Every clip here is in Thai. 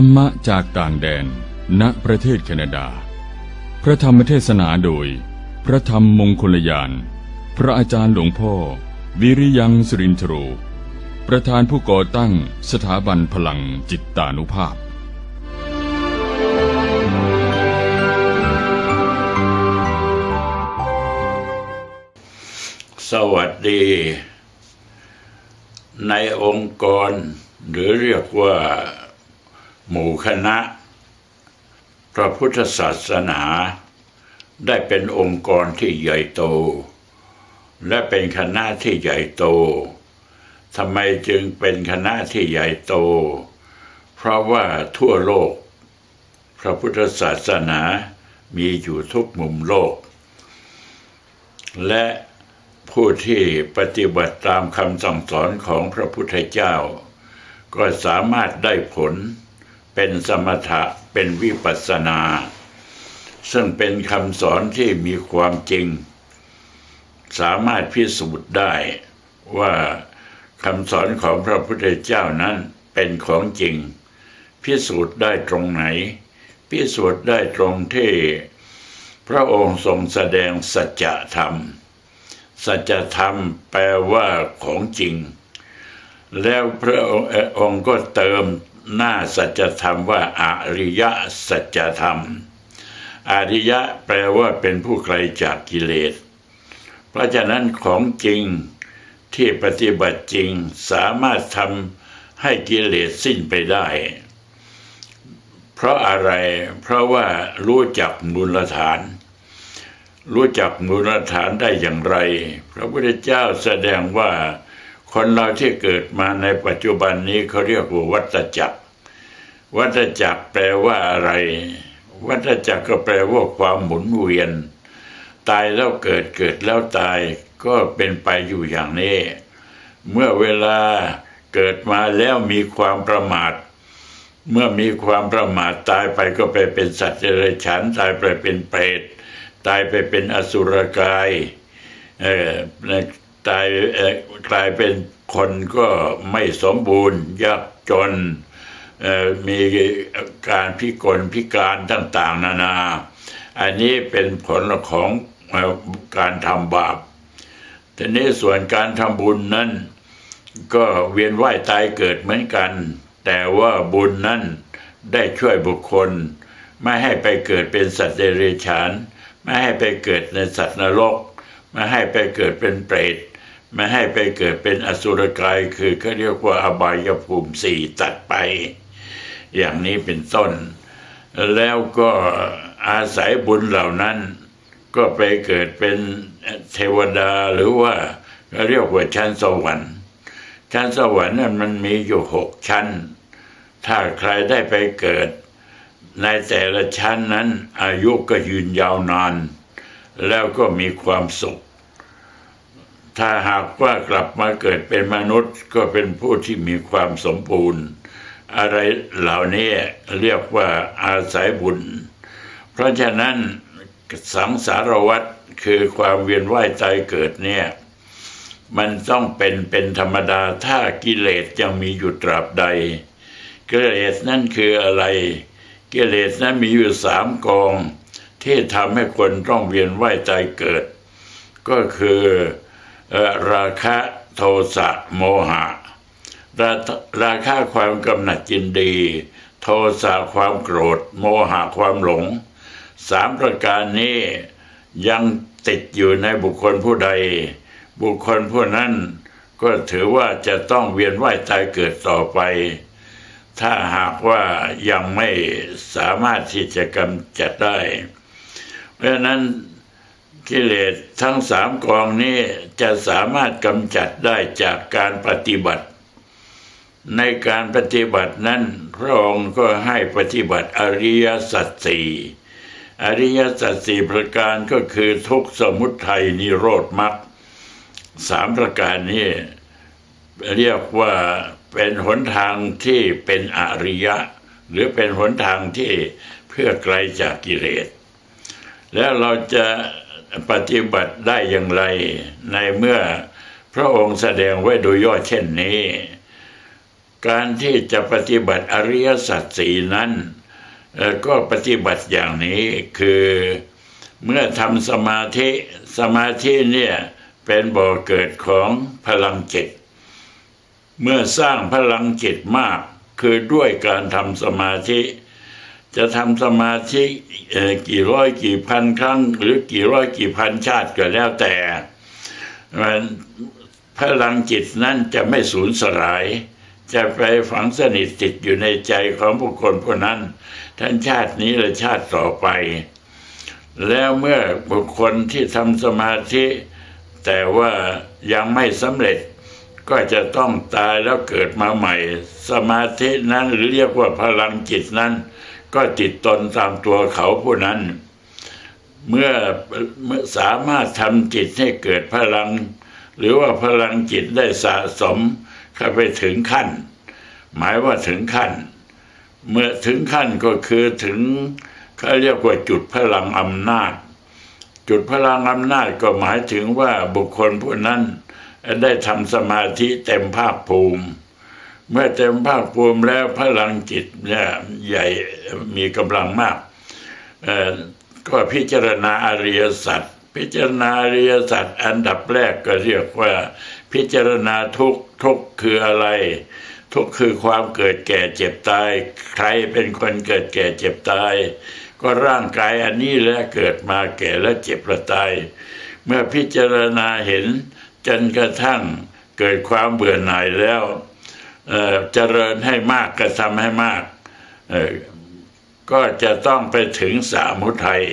รรมะจากต่างแดน ณ ประเทศแคนาดา พระธรรมเทศนาโดย พระธรรมมงคลยาน พระอาจารย์หลวงพ่อ วิริยังสรินทโรประธานผู้ก่อตั้งสถาบันพลังจิตตานุภาพ สวัสดี ในองค์กร หรือเรียกว่า หมู่คณะ พระพุทธศาสนา ได้เป็นองค์กรที่ใหญ่โต และเป็นคณะที่ใหญ่โตทำไมจึงเป็นคณะที่ใหญ่โต เพราะว่าทั่วโลก พระพุทธศาสนามีอยู่ทุกมุมโลก และผู้ที่ปฏิบัติตามคำสั่งสอนของพระพุทธเจ้า ก็สามารถได้ผล เป็นสมถะเป็นวิปัสนา ซึ่งเป็นคำสอนที่มีความจริง สามารถพิสูจน์ได้ว่าคำสอนของพระพุทธเจ้านั้นเป็นของจริง พิสูจน์ได้ตรงไหน พิสูจน์ได้ตรงที่ พระองค์ทรงแสดงสัจธรรม สัจธรรมแปลว่าของจริง แล้วพระองค์ก็เติม หน้าสัจธรรมว่าอริยสัจธรรม อริยะแปลว่าเป็นผู้ไกลจากกิเลส เพราะฉะนั้นของจริงที่ปฏิบัติจริงสามารถทำให้กิเลสสิ้นไปได้ เพราะอะไร เพราะว่ารู้จักมูลฐาน รู้จักมูลฐานได้อย่างไร พระพุทธเจ้าแสดงว่า คนเราที่เกิดมาในปัจจุบันนี้เขาเรียกว่าวัฏจักร วัฏจักรแปลว่าอะไร วัฏจักรก็แปลว่าความหมุนเวียน ตายแล้วเกิดเกิดแล้วตายก็เป็นไปอยู่อย่างนี้ เมื่อเวลาเกิดมาแล้วมีความประมาท เมื่อมีความประมาทตายไปก็ไปเป็นสัตว์เดรัจฉานตายไปเป็นเปรตตายไปเป็นอสุรกายเออ ตายกลายเป็นคนก็ไม่สมบูรณ์ยากจนมีการพิกลพิการต่าง ๆ นานา อันนี้เป็นผลของการทำบาป ทีนี้ส่วนการทำบุญนั้น ก็เวียนว่ายตายเกิดเหมือนกัน แต่ว่าบุญนั้นได้ช่วยบุคคล ไม่ให้ไปเกิดเป็นสัตว์เดรัจฉาน ไม่ให้ไปเกิดในสัตว์นรก ไม่ให้ไปเกิดเป็นเปรต ไม่ให้ไปเกิดเป็นอสุรกายคือเขาเรียกว่าอบายภูมิสี่ตัดไป อย่างนี้เป็นต้น แล้วก็อาศัยบุญเหล่านั้น ก็ไปเกิดเป็นเทวดาหรือว่าเรียกว่าชั้นสวรรค์ ชั้นสวรรค์นั้นมันมีอยู่หกชั้น ถ้าใครได้ไปเกิด ในแต่ละชั้นนั้นอายุก็ยืนยาวนาน แล้วก็มีความสุข ถ้าหากว่ากลับมาเกิดเป็นมนุษย์ก็เป็นผู้ที่มีความสมบูรณ์ อะไรเหล่านี้เรียกว่าอาศัยบุญ เพราะฉะนั้นสังสารวัฏคือความเวียนว่ายตายเกิดเนี่ย มันต้องเป็นเป็นธรรมดาถ้ากิเลสยังมีอยู่ตราบใด กิเลสนั่นคืออะไร กิเลสนั้นมีอยู่สามกอง ที่ทำให้คนต้องเวียนว่ายตายเกิด ก็คือเอ่อ ราคะโทสะโมหะราราคะความกำหนัดจินดี โทสะความโกรธ โมหะความหลงสามประการนี้ยังติดอยู่ในบุคคลผู้ใด บุคคลผู้นั้นก็ถือว่าจะต้องเวียนว่ายตายเกิดต่อไป ถ้าหากว่ายังไม่สามารถที่จะกำจัดได้ เพราะฉะนั้น กิเลสทั้งสามกองนี้จะสามารถกำจัดได้จากการปฏิบัติ ในการปฏิบัตินั้นพระองค์ก็ให้ปฏิบัติอริยสัจสี่อริยสัจสี่ประการก็คือทุกสมุทัยนิโรธมรรคสามประการนี้เรียกว่าเป็นหนทางที่เป็นอริยะ หรือเป็นหนทางที่เพื่อไกลจากกิเลส แล้วเราจะ ปฏิบัติได้อย่างไร ในเมื่อพระองค์แสดงไว้โดยย่อเช่นนี้ การที่จะปฏิบัติอริยสัจสีนั้น ก็ปฏิบัติอย่างนี้คือเมื่อทำสมาธิสมาธิเนี่ยเป็นบ่อเกิดของพลังจิต เมื่อสร้างพลังจิตมากคือด้วยการทำสมาธิ จะทำสมาธิกี่ร้อยกี่พันครั้ง หรือกี่ร้อยกี่พันชาติก็แล้วแต่มันพลังจิตนั้นจะไม่สูญสลาย จะไปฝังสนิทติดอยู่ในใจของบุคคลผู้นั้น ทั้งชาตินี้และชาติต่อไป แล้วเมื่อบุคคลที่ทำสมาธิ แต่ว่ายังไม่สำเร็จก็จะต้องตายแล้วเกิดมาใหม่ สมาธินั้นหรือเรียกว่าพลังจิตนั้น ก็ติดตนตามตัวเขาผู้นั้นเมื่อเมื่อสามารถทำจิตให้เกิดพลัง หรือว่าพลังจิตได้สะสมเข้าไปถึงขั้น หมายว่าถึงขั้น เมื่อถึงขั้นก็คือถึงเขาเรียกว่าจุดพลังอำนาจ จุดพลังอำนาจก็หมายถึงว่าบุคคลผู้นั้นได้ทำสมาธิเต็มภาคภูมิ เมื่อเต็มภาคภูมิแล้วพลังจิตเนี่ยใหญ่มีกำลังมาก ก็พิจารณาอริยสัจพิจารณาอริยสัจอันดับแรกก็เรียกว่า พิจารณาทุกทุกคืออะไร ทุกคือความเกิดแก่เจ็บตาย ใครเป็นคนเกิดแก่เจ็บตาย ก็ร่างกายอันนี้แหละเกิดมาแก่และเจ็บและตาย เมื่อพิจารณาเห็นจนกระทั่งเกิดความเบื่อหน่ายแล้ว เจริญให้มากกระทำให้มาก ก็จะต้องไปถึงสามุทัย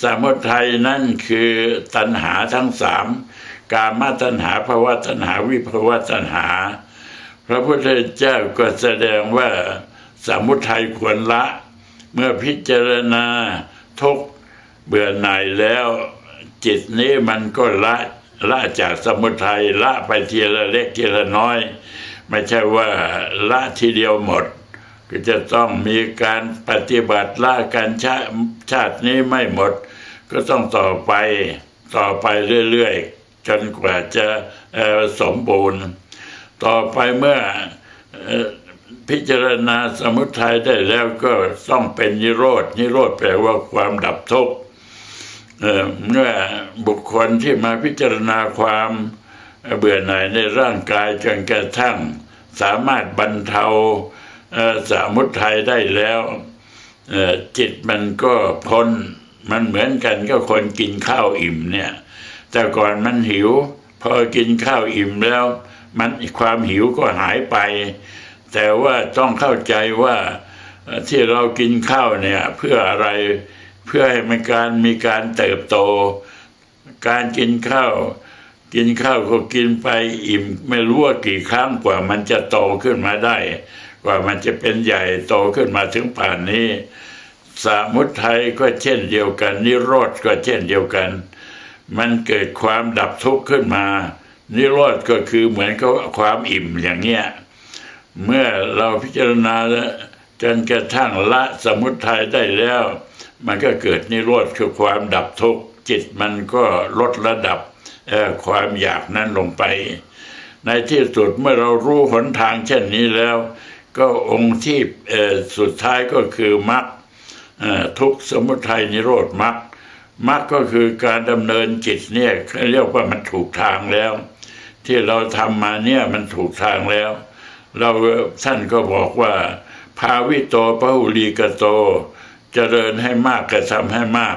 สามุทัยนั่นคือตัณหาทั้งสาม กามาตัณหาภาวะตัณหาวิภาวะตัณหา พระพุทธเจ้าก็แสดงว่าสามุทัยควรละ เมื่อพิจารณาทุกเบื่อหน่ายแล้วจิตนี้มันก็ละละจากสมุทัยละไปทีละเล็กทีละน้อย ไม่ใช่ว่าละทีเดียวหมด ก็จะต้องมีการปฏิบัติละกันชาชาตินี้ไม่หมด ก็ต้องต่อไปต่อไปเรื่อยๆ จนกว่าจะสมบูรณ์ ต่อไปเมื่ออพิจารณาสมุทัยได้แล้วก็ต้องเป็นนิโรธนิโรธแปลว่าความดับทุกข์เมื่อบุคคลที่มาพิจารณาความ เบื่อหน่ายในร่างกายจนกระทั่ง สามารถบรรเทาเอ่อสมุทัยได้แล้วจิตมันก็พ้นมันเหมือนกันก็คนกินข้าวอิ่มเนี่ย แต่ก่อนมันหิว พอกินข้าวอิ่มแล้ว มันความหิวก็หายไป แต่ว่าต้องเข้าใจว่าที่เรากินข้าวเนี่ยเพื่ออะไรเพื่อให้มันการมีการเติบโต การกินข้าว กินข้าวก็กินไปอิ่มไม่รู้ว่ากี่ครั้งกว่ามันจะโตขึ้นมาได้ กว่ามันจะเป็นใหญ่โตขึ้นมาถึงป่านนี้ สามุทัยก็เช่นเดียวกัน นิโรธก็เช่นเดียวกัน มันเกิดความดับทุกข์ขึ้นมา นิโรธก็คือเหมือนกับความอิ่มอย่างเงี้ยเมื่อเราพิจารณาจนกระทั่งละสมุทัยได้แล้ว มันก็เกิดนิโรธคือความดับทุกข์จิตมันก็ลดระดับ ความอยากนั้นลงไป ในที่สุดเมื่อเรารู้หนทางเช่นนี้แล้ว ก็องค์ที่สุดท้ายก็คือมรรคทุกสมุทัยนิโรธมรรคมรรคก็คือการดำเนินจิตเนี่ยเขาเรียกว่ามันถูกทางแล้ว ที่เราทำมาเนี่ยมันถูกทางแล้ว เราท่านก็บอกว่าภาวิโตพหุลีกโต เจริญให้มากกระทำให้มาก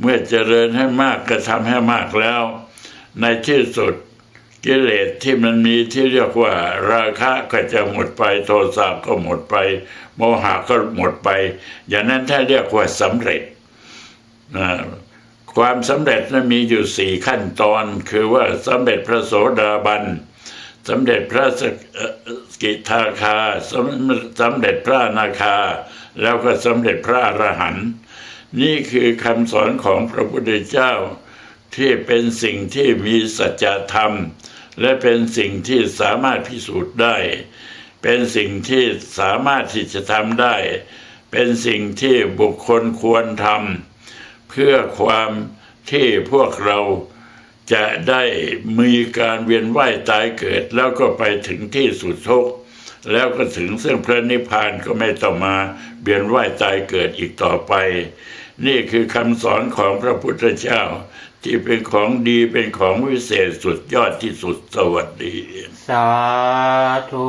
เมื่อเจริญให้มากกระทำให้มากแล้ว ในที่สุดกิเลสที่มันมีที่เรียกว่า ราคะก็จะหมดไป โทสะก็หมดไป โมหะก็หมดไป อย่างนั้นถ้าเรียกว่าสำเร็จนะความสำเร็จนั้นมีอยู่สี่ขั้นตอน คือว่าสำเร็จพระโสดาบันสำเร็จพระสสกิทาคาสำสำเร็จพระนาคา แล้วก็สำเร็จพระอรหันต์นี่คือคำสอนของพระพุทธเจ้า ที่เป็นสิ่งที่มีสัจธรรม และเป็นสิ่งที่สามารถพิสูจน์ได้ เป็นสิ่งที่สามารถที่จะทำได้ เป็นสิ่งที่บุคคลควรทำเพื่อความที่พวกเราจะได้มีการเวียนว่ายตายเกิด แล้วก็ไปถึงที่สุดทุกข์แล้วก็ถึงซึ่งพระนิพพานก็ไม่ต้องมาเบียนว่ายตายเกิดอีกต่อไป นี่คือคำสอนของพระพุทธเจ้า ที่เป็นของดีเป็นของวิเศษสุดยอดที่สุดสวัสดี สาธุ